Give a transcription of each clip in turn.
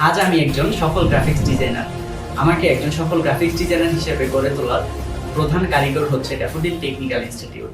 আজ আমি একজন সফল গ্রাফিক্স ডিজাইনার আমাকে একজন সফল গ্রাফিক্স ডিজাইনার হিসেবে গড়ে তোলার প্রধান কারিগর হচ্ছে ড্যাফোডিল টেকনিক্যাল ইনস্টিটিউট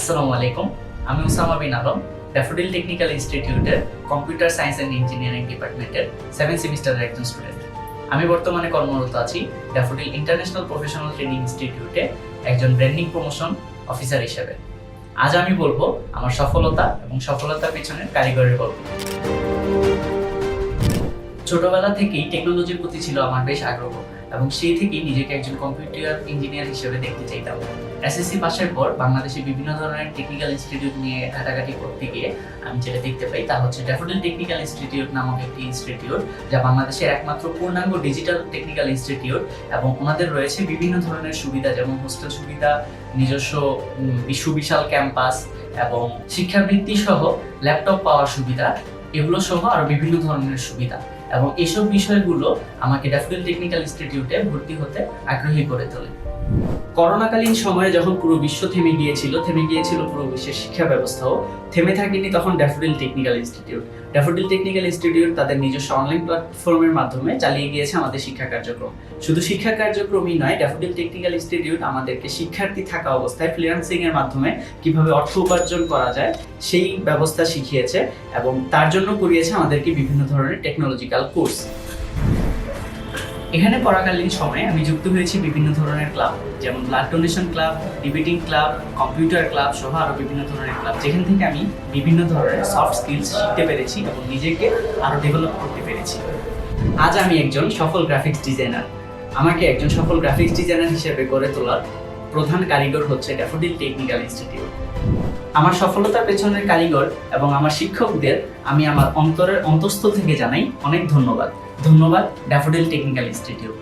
আসসালামু আলাইকুম। আমি উসামা বিন আলম ড্যাফোডিল টেকনিক্যাল ইনস্টিটিউটের কম্পিউটার সায়েন্স অ্যান্ড ইঞ্জিনিয়ারিং ডিপার্টমেন্টের সেভেন সেমিস্টারের একজন স্টুডেন্ট আমি বর্তমানে কর্মরত আছি ড্যাফোডিল ইন্টারন্যাশনাল প্রফেশনাল ট্রেনিং ইনস্টিটিউটে একজন ব্র্যান্ডিং প্রমোশন অফিসার হিসেবে। আজ আমি বলব আমার সফলতা এবং সফলতার পেছনের কারিগরের গল্প। ছোটবেলা থেকেই টেকনোলজির প্রতি ছিল আমার বেশ আগ্রহ, এবং সেই থেকেই নিজেকে একজন কম্পিউটার ইঞ্জিনিয়ার হিসেবে দেখতে চাইতাম। এসএসসি পাশের পর বাংলাদেশে বিভিন্ন ধরনের টেকনিক্যাল ইনস্টিটিউট নিয়ে ঘাটাঘাটি করতে গিয়ে আমি যেটা দেখতে পাই তা হচ্ছে ড্যাফোডিল টেকনিক্যাল ইনস্টিটিউট নামক একটি ইনস্টিটিউট যা বাংলাদেশের একমাত্র পূর্ণাঙ্গ ডিজিটাল টেকনিক্যাল ইনস্টিটিউট এবং ওনাদের রয়েছে বিভিন্ন ধরনের সুবিধা, যেমন হোস্টেল সুবিধা, নিজস্ব সুবিশাল ক্যাম্পাস এবং শিক্ষাবৃত্তি সহ ল্যাপটপ পাওয়ার সুবিধা, এগুলো সহ আরও বিভিন্ন ধরনের সুবিধা। এবং এসব বিষয়গুলো আমাকে ড্যাফোডিল টেকনিক্যাল ইনস্টিটিউটে ভর্তি হতে আগ্রহী করে তোলে। করোনাকালীন সময়ে যখন পুরো বিশ্ব থেমে গিয়েছিল থেমে গিয়েছিল পুরো বিশ্বের শিক্ষা ব্যবস্থাও, থেমে থাকেনি তখন Daffodil technical institute Daffodil technical institute তাদের নিজস্ব অনলাইন প্ল্যাটফর্মের মাধ্যমে চালিয়ে গিয়েছে আমাদের শিক্ষা কার্যক্রম। শুধু শিক্ষা কার্যক্রমই নয় ড্যাফোডিল টেকনিক্যাল ইনস্টিটিউট আমাদেরকে শিক্ষার্থী থাকা অবস্থায় ফ্রিল্যান্সিং এর মাধ্যমে কীভাবে অর্থ উপার্জন করা যায়, সেই ব্যবস্থা শিখিয়েছে এবং তার জন্য করিয়েছে আমাদেরকে বিভিন্ন ধরনের টেকনোলজিক্যাল কোর্স এখানে পড়াকালীন সময়ে আমি যুক্ত হয়েছি বিভিন্ন ধরনের ক্লাব, যেমন blood donation club, debating club, computer club সহ আরও বিভিন্ন ধরনের ক্লাব, যেখান থেকে আমি বিভিন্ন ধরনের সফট স্কিলস শিখতে পেরেছি এবং নিজেকে আরও ডেভেলপ করতে পেরেছি। আজ আমি একজন সফল গ্রাফিক্স ডিজাইনার আমাকে একজন সফল গ্রাফিক্স ডিজাইনার হিসেবে গড়ে তোলার প্রধান কারিগর হচ্ছে ড্যাফোডিল টেকনিক্যাল ইনস্টিটিউট আমার সফলতার পেছনের কারিগর এবং আমার শিক্ষকদের আমি আমার অন্তরের অন্তঃস্থল থেকে জানাই অনেক ধন্যবাদ। ধন্যবাদ ড্যাফোডিল টেকনিক্যাল ইনস্টিটিউট